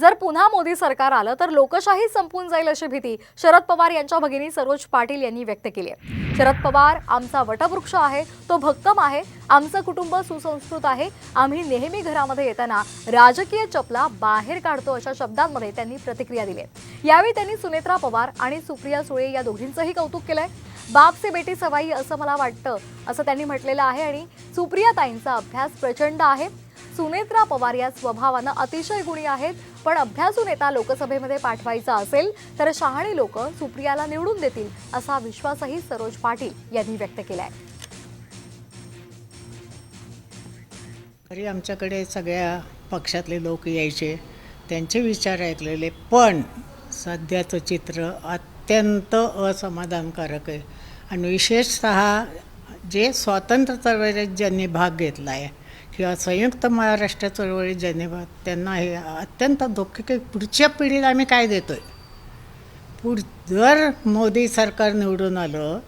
जर पुन्हा मोदी सरकार आलं तर लोकशाही संपून जाईल अशी भीती शरद पवार यांच्या भगिनी सरोज पाटील यांनी व्यक्त केली आहे. शरद पवार आमचा वटवृक्ष आहे तो भक्कम आहे आमचं कुटुंब सुसंस्कृत आहे आम्ही नेहमी घरामध्ये येताना राजकीय चपला बाहेर काढतो अशा शब्दांमध्ये त्यांनी प्रतिक्रिया दिली यावेळी त्यांनी सुनेत्रा पवार आणि सुप्रिया सुळे या दोघींचंही कौतुक केलंय. बाप से बेटी सवाई असं मला वाटतं असं त्यांनी म्हटलेलं आहे आणि सुप्रिया ताईंचा अभ्यास प्रचंड आहे. सुनेत्रा पवार या स्वभावानं अतिशय गुणी आहेत पण अभ्यासू नेता लोकसभेमध्ये पाठवायचा असेल तर शहाणे लोक सुप्रियाला निवडून देतील असा विश्वासही सरोज पाटील यांनी व्यक्त केलाय. तरी आमच्याकडे सगळ्या पक्षातले लोक यायचे त्यांचे विचार ऐकलेले पण सध्याचं चित्र अत्यंत असमाधानकारक आहे. आणि विशेषतः जे स्वातंत्र्य चळवळीत ज्यांनी भाग घेतला आहे किंवा संयुक्त महाराष्ट्र चळवळीत ज्यांनी त्यांना हे अत्यंत दुःख की पुढच्या पिढीला आम्ही काय देतो आहे पुढ जर मोदी सरकार निवडून आलं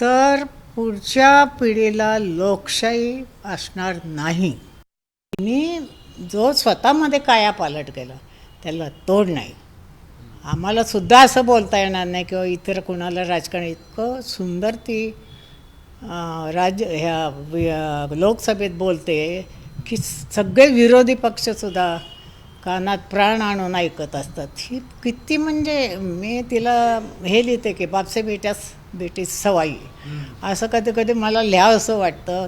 तर पुढच्या पिढीला लोकशाही असणार नाही. मी जो स्वतःमध्ये काया पालट केला त्याला तोड नाही. आम्हाला सुद्धा असं बोलता येणार नाही किंवा इतर कोणाला राजकारण इतकं सुंदर ती राज्य ह्या लोकसभेत बोलते की सगळे विरोधी पक्षसुद्धा कानात प्राण आणून ऐकत असतात. ही किती म्हणजे मी तिला हे लिहिते की बापसे बेट्यास बेटी सवाई. असं कधी कधी मला लिहा असं वाटतं.